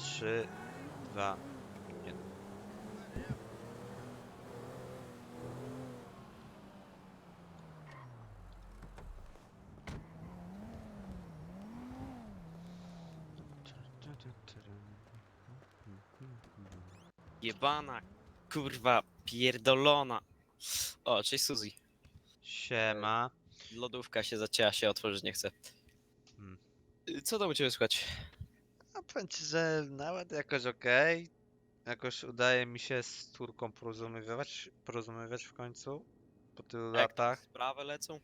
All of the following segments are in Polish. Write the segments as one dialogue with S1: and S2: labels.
S1: 3, 2, 1.
S2: Jebana, kurwa, pierdolona. O, cześć Suzy.
S1: Siema.
S2: Lodówka się zacięła, się otworzyć nie chce.
S1: Hmm.
S2: Co tam u ciebie słychać?
S1: Powiem ci, że nawet jakoś okej. Jakoś udaje mi się z Turką porozumiewać, porozumiewać w końcu. Po tylu
S2: Jak tam
S1: latach.
S2: sprawy lecą?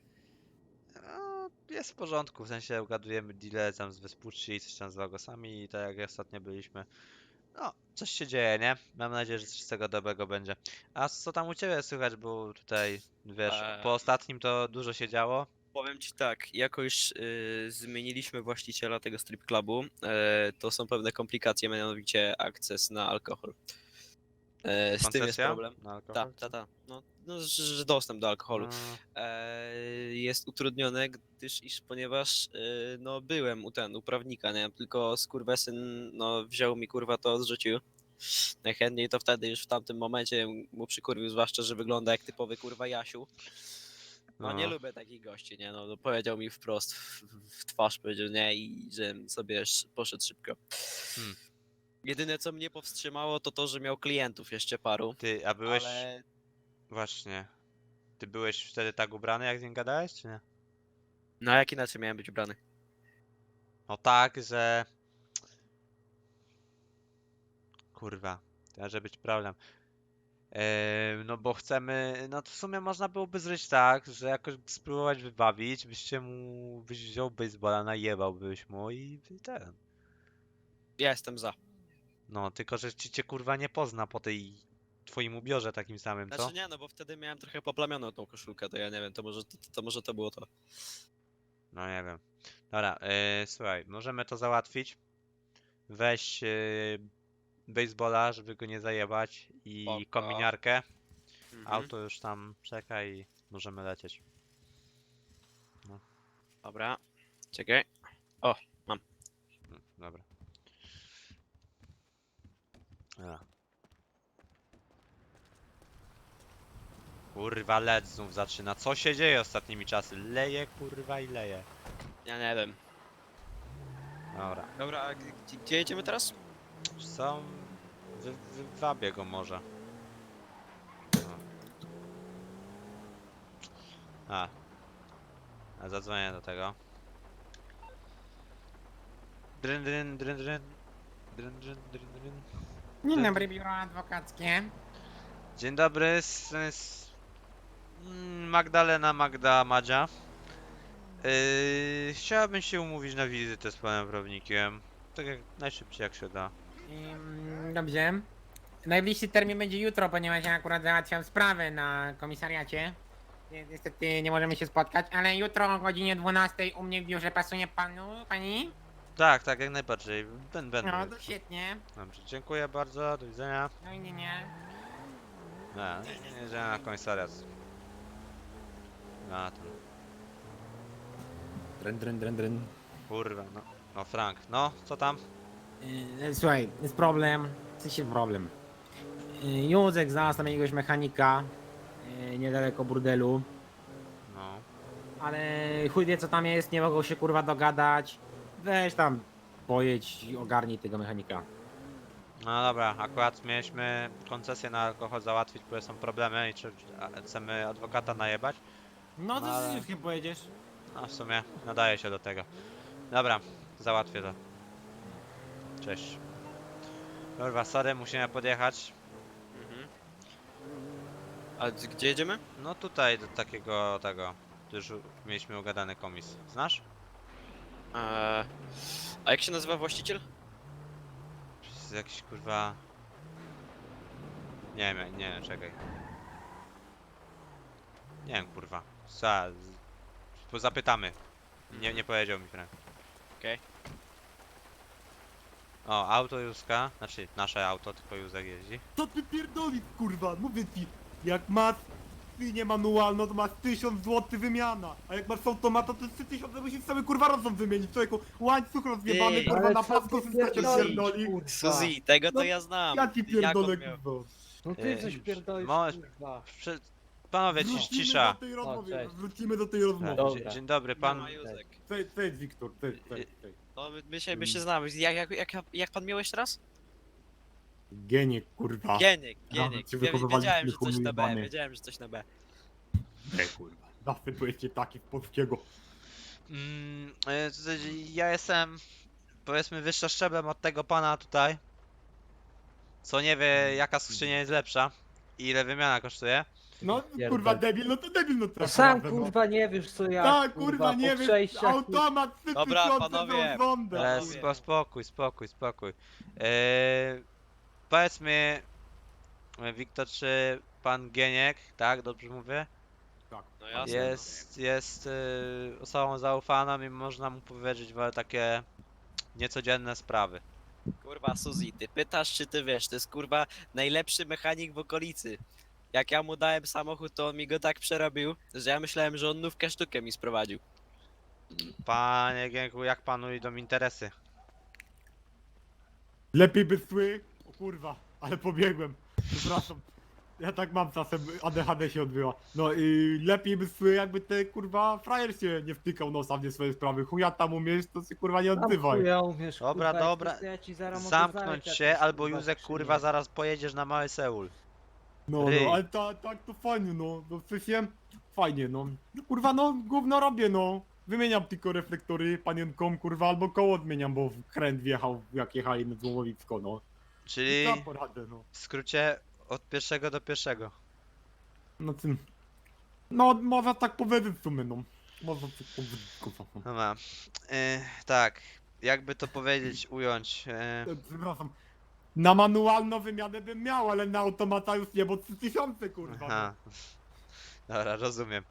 S1: No, jest w porządku, w sensie ugadujemy deale tam z Vespucci, coś tam z Lagosami i tak jak ostatnio byliśmy. No, coś się dzieje, nie? Mam nadzieję, że coś z tego dobrego będzie. A co tam u ciebie słychać, bo tutaj, wiesz, po
S2: Eee.
S1: ostatnim to dużo się działo.
S2: Powiem ci tak, jako już y, zmieniliśmy właściciela tego strip clubu, y, to są pewne komplikacje, mianowicie akces na alkohol. E, z tym jest
S1: Koncesja
S2: problem.
S1: na alkohol?
S2: Tak, tak, tak. No, no, że że dostęp do alkoholu. E, jest utrudnione, gdyż iż ponieważ e, no byłem u ten, u prawnika, nie? Tylko skurwesyn no wziął mi kurwa to zrzucił. Najchętniej to wtedy już w tamtym momencie mu przykurwił, zwłaszcza, że wygląda jak typowy kurwa Jasiu. No, nie
S1: No.
S2: lubię takich gości, nie? No, no powiedział mi wprost w, w twarz, powiedział nie i że sobie sz- poszedł szybko.
S1: Hmm.
S2: Jedyne co mnie powstrzymało to to, że miał klientów jeszcze paru,
S1: Ty, a byłeś,
S2: ale
S1: właśnie, ty byłeś wtedy tak ubrany, jak z nim gadałeś, czy nie?
S2: no jak inaczej miałem być ubrany?
S1: No tak, że... Kurwa, to może być problem. No bo chcemy, no to w sumie można byłoby zrobić tak, że jakoś spróbować wybawić, byście mu, byś wziął baseballa, najebałbyś mu i i ten.
S2: Ja jestem za.
S1: No, tylko że ci cię kurwa nie pozna po tej twoim ubiorze takim samym, co?
S2: Znaczy nie, no bo wtedy miałem trochę poplamioną tą koszulkę, to ja nie wiem, to może to, to, może to było to.
S1: No nie wiem. Dobra, yy, słuchaj, możemy to załatwić. Weź yy, baseballa, żeby go nie zajebać i
S2: Spoko.
S1: kominiarkę.
S2: Mhm.
S1: Auto już tam czeka i możemy lecieć.
S2: Dobra. Czekaj.
S1: Mm, Dobra. Dobra. Kurwa, led znów zaczyna. Co się dzieje ostatnimi czasy? Leje, kurwa i leje.
S2: Ja nie wiem.
S1: Dobra.
S2: Dobra, a gdzie, gdzie jedziemy teraz?
S1: Są... Wy, wywabię go może. No. A. A zadzwonię do tego. Dryn, dryn, dryn, dryn. Dryn, dryn, dryn, dryn.
S3: Dzień dobry, biuro adwokackie.
S1: Dzień dobry, s- mm, Magdalena Magda Madzia. Yy, chciałabym się umówić na wizytę z panem prawnikiem. Tak jak najszybciej jak się da.
S3: Ym, Dobrze. Najbliższy termin będzie jutro, ponieważ ja akurat załatwiam sprawę na komisariacie. Ni- Niestety nie możemy się spotkać, ale jutro o godzinie 12 u mnie w biurze pasuje panu, pani?
S1: Tak, tak, jak najbardziej. Ben, będę.
S3: No to świetnie.
S1: Dobrze, dziękuję bardzo, do widzenia.
S3: No i nie, nie.
S1: No, nie, nie, na komisariat. Na ten.
S3: Dryn, dryn, dryn, dryn.
S1: Kurwa, no. No Frank, no, co tam?
S3: Yy, Słuchaj, jest problem. W sensie problem. Józek znalazł tam jakiegoś mechanika niedaleko burdelu.
S1: No.
S3: Ale chuj wie co tam jest, nie mogą się kurwa dogadać. Weź tam pojedź i ogarnij tego mechanika.
S1: No dobra, akurat mieliśmy koncesję na alkohol załatwić, bo są problemy i czy, a, chcemy adwokata najebać.
S3: No to
S1: Ale-
S3: z Józkiem pojedziesz.
S1: No w sumie nadaje się do tego. Dobra, załatwię to. Cześć. Kurwa, sorry, musimy podjechać.
S2: Mhm. A d- gdzie jedziemy?
S1: No tutaj do takiego tego. Tu już mieliśmy ugadany komis. Znasz?
S2: Eee, a jak się nazywa właściciel?
S1: Jest jakiś kurwa. Nie wiem, nie wiem, czekaj. Nie wiem, kurwa. Za, zapytamy. Nie, nie powiedział mi Frank.
S2: Okej.
S1: O, auto Józka, znaczy nasze auto, tylko Józek jeździ.
S4: Co ty pierdolisz, kurwa? Mówię ci, jak masz akcji niemanualną, to masz 1000 zł wymiana. A jak masz automata, to 3000 musisz sobie kurwa rozum wymienić. Człowieku, łańcuch rozjebany,
S2: Ej,
S4: kurwa,
S5: Ale
S4: na
S5: co
S4: pasku
S5: ty pierdolisz,
S4: pierdoli.
S5: kurwa?
S2: Suzy, tego to
S4: No,
S2: ja znam.
S4: Ja ci
S2: Jak
S4: pierdolę,
S2: miał-
S4: kurwa.
S5: No ty
S1: Ej,
S5: coś pierdolisz, kurwa.
S1: Przy... Panowie, cisz,
S4: Wrócimy
S1: cisza.
S4: do tej rozmowy,
S5: cześć.
S4: wrócimy do tej rozmowy.
S5: Dobra.
S1: Dzień, dzień dobry, pan.
S2: Pan Józek.
S4: Cześć, cześć, Wiktor, cześć, cześć, cześć.
S2: No my, my, się, my się znamy. Jak, jak, jak, jak pan miałeś teraz?
S4: Genie, kurwa. Cię
S2: Wie-
S4: wychowywaliśmy,
S2: Wiedziałem, że coś na B,
S4: jebany.
S2: wiedziałem, że coś na B.
S4: Nie, kurwa. Zawsze byłeście taki polskiego.
S1: Mm, e, to znaczy, ja jestem powiedzmy wyższa szczeblem od tego pana tutaj. Co nie wie jaka skrzynia jest lepsza i ile wymiana kosztuje.
S4: No,
S5: Pierdol.
S4: kurwa, debil, no to debil, no
S5: No sam
S4: no.
S5: kurwa nie wiesz co ja,
S4: Tak, kurwa, nie
S5: po
S4: wiem,
S5: przejściach,
S4: automat 3000
S2: Dobra, panowie.
S4: zondę.
S1: E,
S2: Panowie.
S1: spo, spokój, spokój, spokój. E, powiedz mi, e, Wiktor, czy pan Gieniek, tak, dobrze mówię?
S2: No jasne.
S1: Jest, jest e, osobą zaufaną i można mu powiedzieć wa- takie niecodzienne sprawy.
S2: No. Kurwa, Suzy, ty pytasz, czy ty wiesz, to jest kurwa najlepszy mechanik w okolicy. Jak ja mu dałem samochód, to on mi go tak przerobił, że ja myślałem, że on nówkę sztukę mi sprowadził.
S1: Panie Gienku, jak panu idą interesy?
S4: Lepiej by szły. O kurwa, ale pobiegłem. Przepraszam. Ja tak mam czasem, ADHD się odbyła. No i lepiej by szły, jakby te kurwa frajer się nie wtykał nosa w nie swoje sprawy. Chuja tam umiesz, to się kurwa nie odzywaj.
S5: Ja umiesz,
S1: Dobra,
S5: kurwa, jak
S1: dobra.
S5: chcesz, ja ci zaraz mogę
S1: Zamknąć
S5: zająć
S1: się, albo
S5: kurwa,
S1: Józek, kurwa, zaraz pojedziesz na mały Seul.
S4: No,
S1: Ryj.
S4: no, ale ta, tak to fajnie, no. No w sensie, fajnie, no. No, Kurwa, no, gówno robię, no. Wymieniam tylko reflektory panienkom, kurwa, albo koło odmieniam, bo w kręt wjechał, jak jechali na złomowisko, no.
S1: Czyli
S4: tam poradę, no.
S1: w skrócie od pierwszego do pierwszego.
S4: No tym. No, można tak powiedzieć w sumie, no. Można tak powiedzieć, kurwa. no.
S1: Dobra. E, tak, jakby to powiedzieć, ująć. E,
S4: E, Przepraszam. Na manualną wymianę bym miał, ale na automata już nie, bo 3000, kurwa.
S1: aha. Dobra, rozumiem.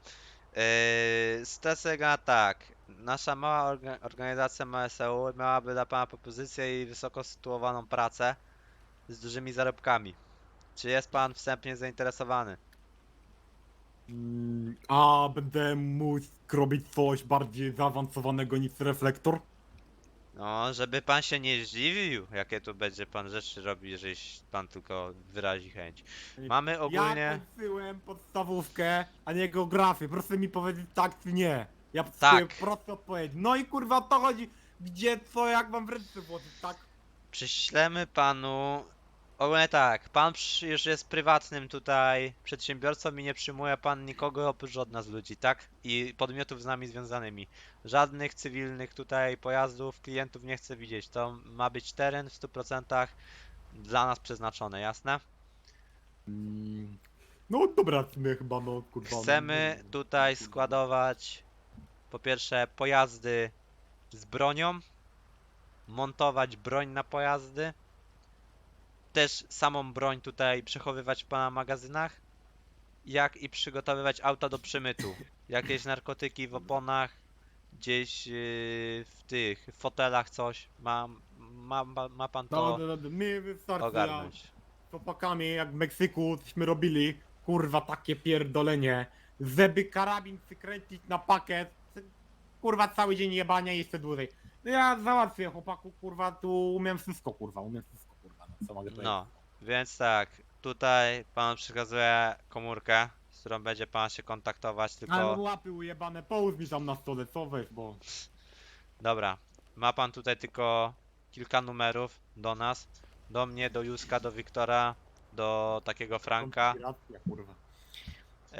S1: E, Stesega tak. Nasza mała orga organizacja MSEU miałaby dla pana propozycję i wysoko sytuowaną pracę z dużymi zarobkami. Czy jest pan wstępnie zainteresowany?
S4: Mm, A będę mógł robić coś bardziej zaawansowanego niż reflektor?
S1: No, żeby pan się nie zdziwił, jakie tu będzie pan rzeczy robić, jeżeli pan tylko wyrazi chęć. Mamy ogólnie...
S4: Ja kończyłem podstawówkę, a nie geografię. Proszę mi powiedzieć tak czy nie. Ja
S1: Tak.
S4: tak. prosto odpowiedź. No i kurwa o to chodzi. Gdzie, co, jak mam w ręce włożyć, tak?
S1: Przyślemy panu. Ogólnie tak, pan przy- już jest prywatnym tutaj przedsiębiorcą i nie przyjmuje pan nikogo oprócz od nas ludzi, tak? I podmiotów z nami związanymi. Żadnych cywilnych tutaj pojazdów, klientów nie chcę widzieć. To ma być teren w 100% dla nas przeznaczony, jasne?
S4: Mm, No dobra, sumie chyba no kurwa.
S1: Chcemy
S4: no,
S1: tutaj składować po pierwsze pojazdy z bronią, montować broń na pojazdy, też samą broń tutaj przechowywać pana magazynach, jak i przygotowywać auta do przemytu. Jakieś narkotyki w oponach, gdzieś yy, w tych fotelach coś. Ma, ma, ma, ma pan to
S4: mi wystarczy ja
S1: ogarnąć.
S4: z chłopakami jak w Meksyku cośmy robili. Kurwa takie pierdolenie. Żeby karabin przykręcić na pakiet. Kurwa cały dzień jebania i jeszcze dłużej. No ja załatwię chłopaku, kurwa, tu umiem wszystko, kurwa, umiem wszystko, co mogę powiedzieć?
S1: No, więc tak, tutaj pan przekazuje komórkę, z którą będzie pan się kontaktować,
S4: Ale
S1: tylko...
S4: łapy ujebane, połóż mi tam na stole, co weź, bo...
S1: Dobra, ma pan tutaj tylko kilka numerów do nas, do mnie, do Józka, do Wiktora, do takiego Franka
S4: Konspiracja, kurwa.
S1: Yy,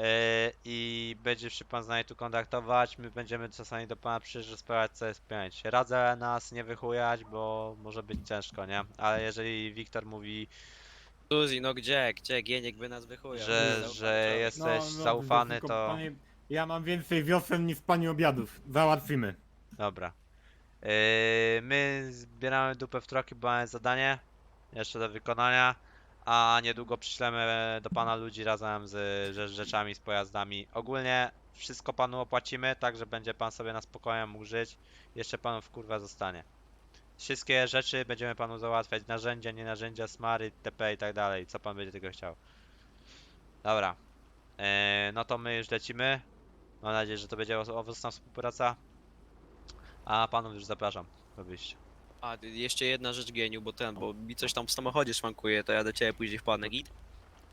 S1: i będzie się pan z nami tu kontaktować, my będziemy czasami do pana przyjeżdżać sprawdzać co jest pięć. Radzę nas nie wychujać, bo może być ciężko, nie? Ale jeżeli Wiktor mówi,
S2: Suzy, no gdzie, gdzie, Gieniek by nas wychujał.
S1: że, że jesteś zaufany,
S4: tylko,
S1: to...
S4: Panie, ja mam więcej wiosen niż pani obiadów. Załatwimy.
S1: Dobra. Yy, my zbieramy dupę w troki, bo mamy zadanie jeszcze do wykonania, a niedługo przyślemy do pana ludzi razem z rze- rzeczami, z pojazdami. Ogólnie wszystko panu opłacimy, tak że będzie pan sobie na spokojnie mógł żyć. Jeszcze panu w kurwa zostanie. Wszystkie rzeczy będziemy panu załatwiać, narzędzia, nie narzędzia, smary, TP i tak dalej, co pan będzie tego chciał. Dobra. E, no to my już lecimy. Mam nadzieję, że to będzie owo- owocna współpraca. A panów już zapraszam do wyjścia.
S2: A, jeszcze jedna rzecz geniu, bo ten, bo mi coś tam w samochodzie szwankuje, to ja do ciebie później wpadnę git.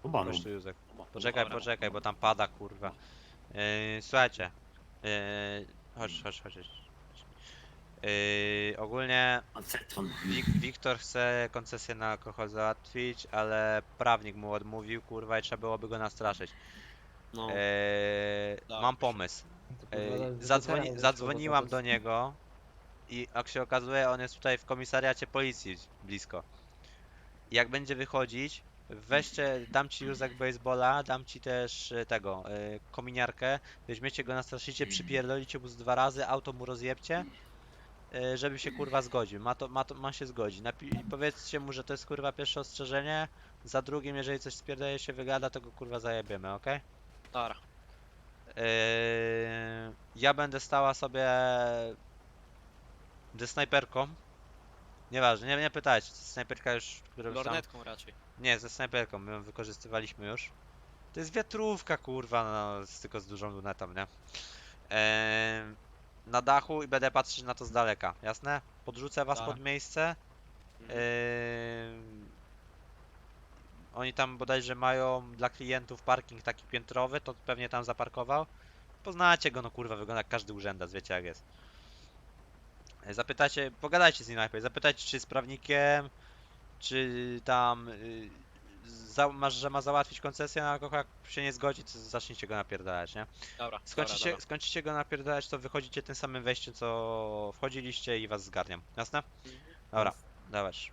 S1: Tu, Józek. Poczekaj,
S2: Dobra.
S1: poczekaj, bo tam pada, kurwa. Yy, słuchajcie. Yy, chodź, chodź, chodź. chodź. Yy, ogólnie Wik Wiktor chce koncesję na alkohol załatwić, ale prawnik mu odmówił, kurwa, i trzeba byłoby go nastraszyć.
S2: No,
S1: Yy, mam pomysł. Yy, zadzwoni zadzwoniłam do niego i jak się okazuje, on jest tutaj w komisariacie policji blisko. I Jak będzie wychodzić, weźcie, dam ci Józek baseballa, dam ci też y, tego, y, kominiarkę, weźmiecie go, nastraszycie, przypierdolicie mu z dwa razy, auto mu rozjebcie, y, żeby się kurwa zgodził. Ma to, ma to, ma się zgodzić. Napi- powiedzcie mu, że to jest kurwa pierwsze ostrzeżenie, za drugim, jeżeli coś spierdaje się wygada, to go kurwa zajebiemy, okej?
S2: Tara.
S1: Yy, ja będę stała sobie ze snajperką. Nieważne, nie, nie pytajcie, to jest snajperka już, którą tam...
S2: Lornetką raczej.
S1: Nie, ze snajperką, my ją wykorzystywaliśmy już. To jest wiatrówka, kurwa, no, z, tylko z dużą lunetą, nie? Eee, na dachu i będę patrzeć na to z daleka, jasne? Podrzucę was
S2: Tak.
S1: pod miejsce.
S2: Mhm.
S1: Oni tam bodajże mają dla klientów parking taki piętrowy, to pewnie tam zaparkował. Poznacie go, no kurwa, wygląda jak każdy urzędacz, wiecie jak jest. Zapytacie, pogadajcie z nim najpierw, zapytajcie czy jest prawnikiem, czy tam y, za, masz, że ma załatwić koncesję na alkohol, jak się nie zgodzi, to zacznijcie go napierdalać, nie?
S2: Dobra,
S1: Skończycie,
S2: dobra, dobra.
S1: skończycie go napierdalać, to wychodzicie tym samym wejściem, co wchodziliście i was zgarniam, jasne? Dobra, dawać.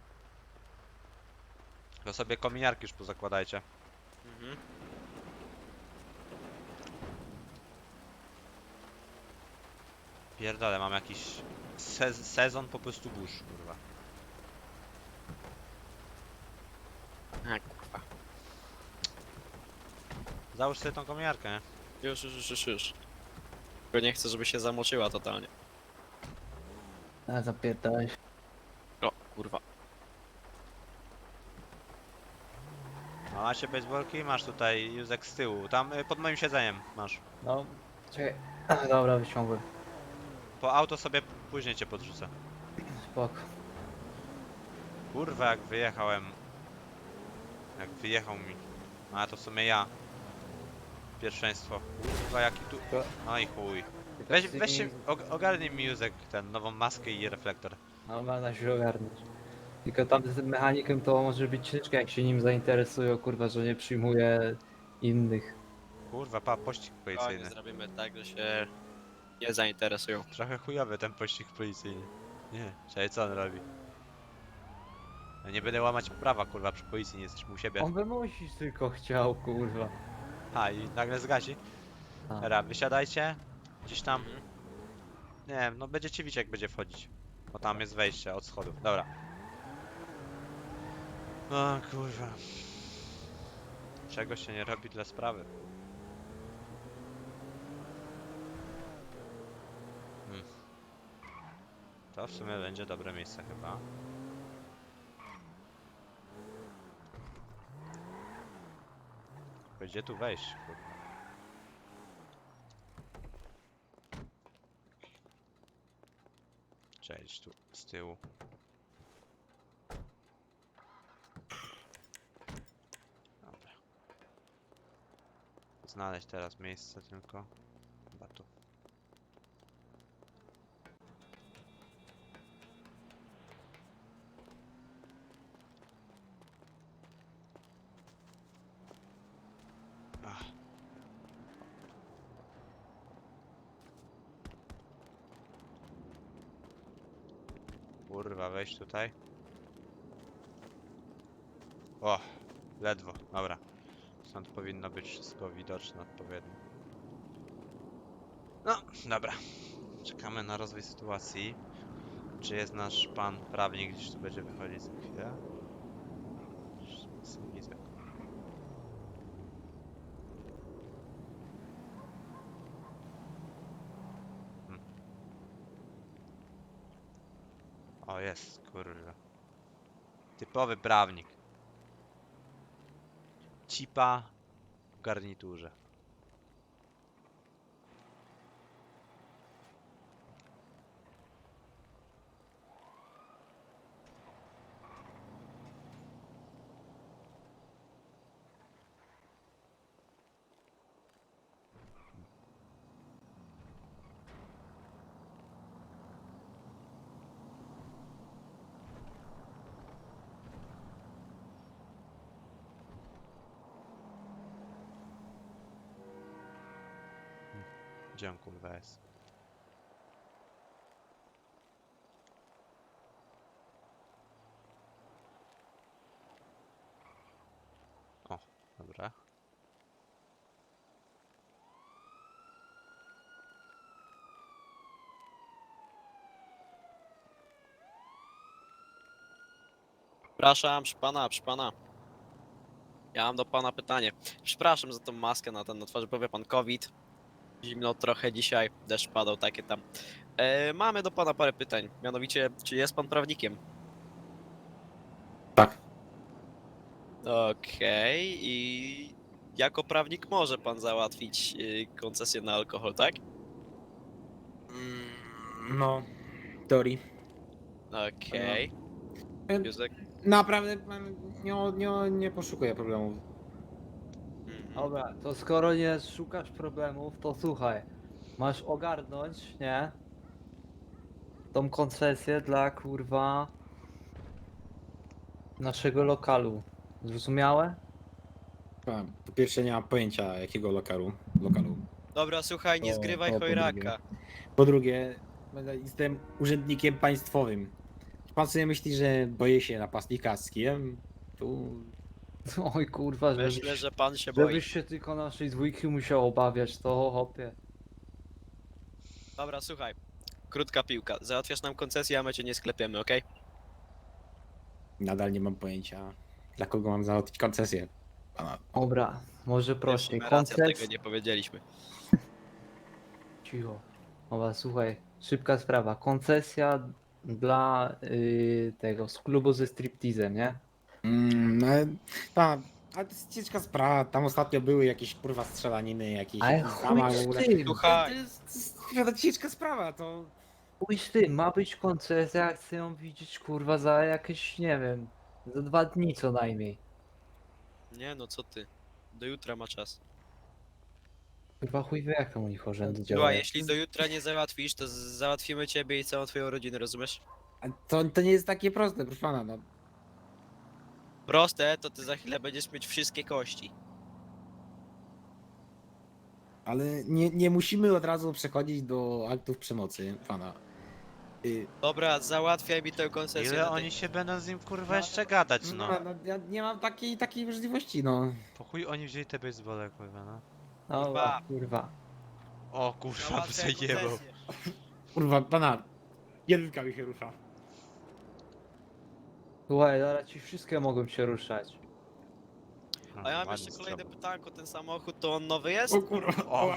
S1: To sobie kominiarki już pozakładajcie.
S2: Mhm.
S1: Pierdolę, mam jakiś se sezon po prostu burz, kurwa.
S2: A kurwa.
S1: Załóż sobie tą kominiarkę, nie?
S2: Już, już, już, już, już. Tylko nie chcę, żeby się zamoczyła totalnie.
S5: A zapierdalaj.
S2: O, kurwa.
S1: A macie baseballki? Masz tutaj Józek z tyłu. Tam y, pod moim siedzeniem masz.
S5: No, czekaj. Dobra, wyciągłem.
S1: Po auto sobie później cię podrzucę.
S5: Spoko.
S1: Kurwa, jak wyjechałem. Jak wyjechał mi. A to w sumie ja. Pierwszeństwo. Kurwa, jaki tu.
S5: To-
S1: No i chuj. Weź, weź się, og- ogarnij mi Józek ten, nową maskę i reflektor.
S5: No, ma się ogarnąć. Tylko tam z tym mechanikiem to może być ciężko, jak się nim zainteresują, kurwa, że nie przyjmuje innych.
S1: Kurwa, pa, pościg policyjny.
S2: zrobimy tak, że się nie zainteresują.
S1: Trochę chujowy ten pościg policyjny. Nie, czekaj, co on robi? Ja nie będę łamać prawa, kurwa, przy policji, nie jesteśmy u siebie.
S5: On wymusić tylko chciał, kurwa.
S1: A, i nagle zgasi.
S5: A.
S1: Dobra, wysiadajcie. Gdzieś tam, nie wiem, no będziecie widzieć jak będzie wchodzić. Bo tam jest wejście od schodów. Dobra. O kurwa. Czego się nie robi dla sprawy? To w sumie będzie dobre miejsce chyba. Tylko Gdzie tu wejść? Kurwa. Cześć tu z tyłu. Dobra. Znaleźć teraz miejsce tylko. Chyba tu. Ach. Kurwa, wejść tutaj. O, ledwo, dobra. Stąd powinno być wszystko widoczne odpowiednio. No, dobra. Czekamy na rozwój sytuacji. Czy jest nasz pan prawnik gdzieś tu będzie wychodzić za chwilę? Nic nie widzę. Hmm. O, jest, kurwa. Typowy prawnik. Cipa w garniturze. Gdzie kurwa jest? O, dobra.
S2: Przepraszam, przy pana, przy pana. Ja mam do pana pytanie. Przepraszam za tą maskę na ten na twarzy, powie pan COVID. Zimno trochę dzisiaj, deszcz padał, takie tam. E, mamy do pana parę pytań. Mianowicie, czy jest pan prawnikiem?
S4: Tak.
S2: Okej, i jako prawnik może pan załatwić y, koncesję na alkohol, tak?
S4: Mm, No, w teorii.
S2: Okej. Józek?
S4: Naprawdę pan nie, nie, nie poszukuję problemów.
S5: Dobra, to skoro nie szukasz problemów, to słuchaj. Masz ogarnąć, nie? Tą koncesję dla kurwa naszego lokalu. Zrozumiałe?
S6: A, Po pierwsze nie mam pojęcia jakiego lokalu. lokalu.
S2: Dobra, słuchaj, nie
S6: To-
S2: zgrywaj
S6: to po
S2: chojraka.
S6: drugie. Po drugie, będę- jestem urzędnikiem państwowym. Pan sobie myśli, że boję się napastnika z kijem? Tu
S5: Oj kurwa, żebyś,
S2: Myślę, że pan się boi.
S5: żebyś się tylko naszej dwójki musiał obawiać, to hopie.
S2: Dobra, słuchaj. Krótka piłka. Załatwiasz nam koncesję, a my cię nie sklepiemy, okej?
S6: nadal nie mam pojęcia, dla kogo mam załatwić koncesję. Pana.
S5: Dobra, może prościej.
S2: Racja,
S5: Koncesja.
S2: tego nie powiedzieliśmy.
S5: Cicho. Dobra, słuchaj, szybka sprawa. Koncesja dla y, tego z klubu ze striptizem, nie?
S6: Mm, no, ta, ale to jest ciężka sprawa. Tam ostatnio były jakieś kurwa strzelaniny, jakieś
S5: Ale
S6: jakiś
S5: chuj
S6: zamach w
S5: z
S6: ogóle.
S5: tym.
S6: To jest, to jest, to jest ciężka sprawa, to...
S5: Chuj z tym, ma być koncesja, chcę ją widzieć kurwa za jakieś, nie wiem, za dwa dni co najmniej.
S2: nie no, co ty. Do jutra ma czas.
S5: Kurwa chuj wie jak tam u nich urzędy działają.
S2: jeśli do jutra nie załatwisz, to z- załatwimy ciebie i całą twoją rodzinę, rozumiesz?
S6: a To, to nie jest takie proste, proszę pana, no.
S2: Proste, to ty za chwilę będziesz mieć wszystkie kości.
S6: Ale nie, nie musimy od razu przechodzić do aktów przemocy, pana. Y,
S2: Dobra, załatwiaj mi tę koncesję.
S1: Ile
S2: na tej-
S1: oni się będą z nim kurwa jeszcze gadać, no?
S6: no, no, ja nie mam takiej, takiej możliwości, no.
S1: Po chuj oni wzięli te basebole kurwa, no?
S5: Dobra, kurwa.
S1: O kurwa,
S2: Załatwiaj
S1: zajebał.
S2: koncesję.
S6: Kurwa, pana.
S4: Jedynka mi się rusza.
S5: Słuchaj, zaraz ci wszystkie mogą się ruszać.
S2: A ja mam jeszcze kolejne pytanko, ten samochód to on nowy jest?
S4: O kurwa.
S1: O.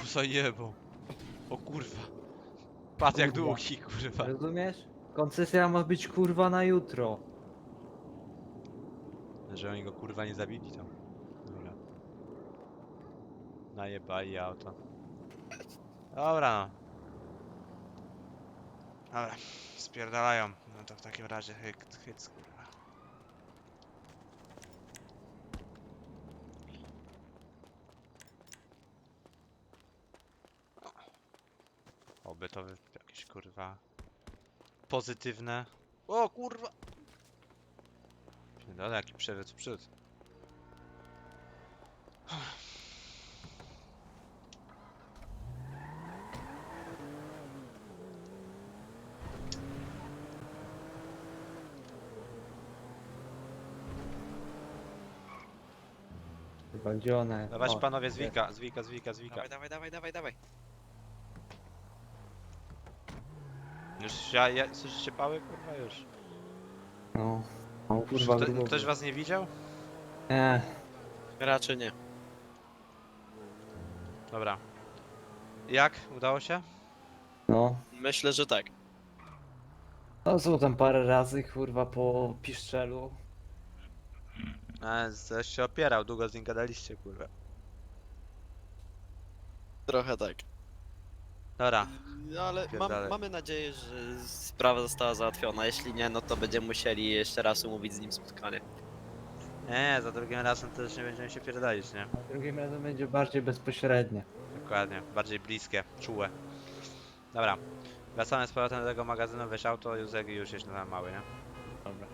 S1: O kurwa. Patrz jak
S5: Kurwa.
S1: długi, kurwa.
S5: Rozumiesz? Koncesja ma być kurwa na jutro.
S1: Że oni go kurwa nie zabili tam. Dobra. Najebali auto. Dobra no. Dobra, spierdalają. No to w takim razie hyc, hyc kurwa. Oby to wy- jakieś kurwa pozytywne. O kurwa! Pierdolę, jaki przewrót w przód.
S5: Chyba gdzie one?
S1: Dawać
S5: O,
S1: panowie z Wika, z Wika, z Wika, z Wika.
S2: Dawaj, dawaj, dawaj, dawaj, dawaj.
S1: Już ja, ja słyszycie pały kurwa już.
S5: No. O
S1: Już
S5: kurwa
S1: kto,
S5: grubo.
S1: ktoś was nie widział?
S5: Nie.
S2: Raczej nie.
S1: Dobra. Jak? Udało się?
S5: No.
S2: Myślę, że tak.
S5: No są tam parę razy kurwa po piszczelu.
S1: A, coś się opierał, długo z nim gadaliście kurwa.
S2: Trochę tak.
S1: Dobra,
S2: No ale mam,
S1: Pierdalaj.
S2: mamy nadzieję, że sprawa została załatwiona. Jeśli nie, no to będziemy musieli jeszcze raz umówić z nim spotkanie.
S1: nie, za drugim razem też nie będziemy się pierdalić, nie?
S5: Drugim razem będzie bardziej bezpośrednie.
S1: Dokładnie, bardziej bliskie, czułe. Dobra, wracamy z powrotem do tego magazynu, weź auto, Józek i już jeźdź na mały, nie?
S2: Dobra.